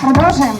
Продовжуємо.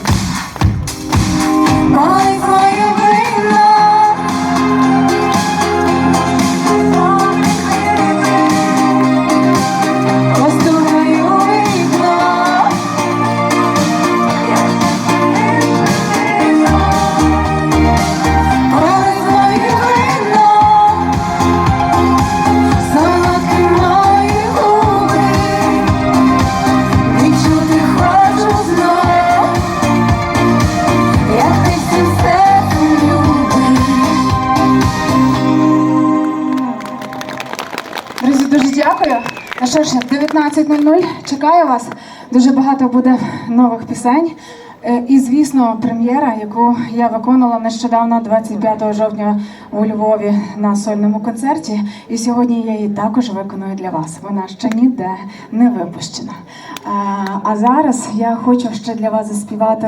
Що ж, 19.00 чекаю вас. Дуже багато буде нових пісень. Е, І, звісно, прем'єра, яку я виконала нещодавно, 25 жовтня у Львові на сольному концерті. І сьогодні я її також виконую для вас. Вона ще ніде не випущена. А, а зараз я хочу ще для вас заспівати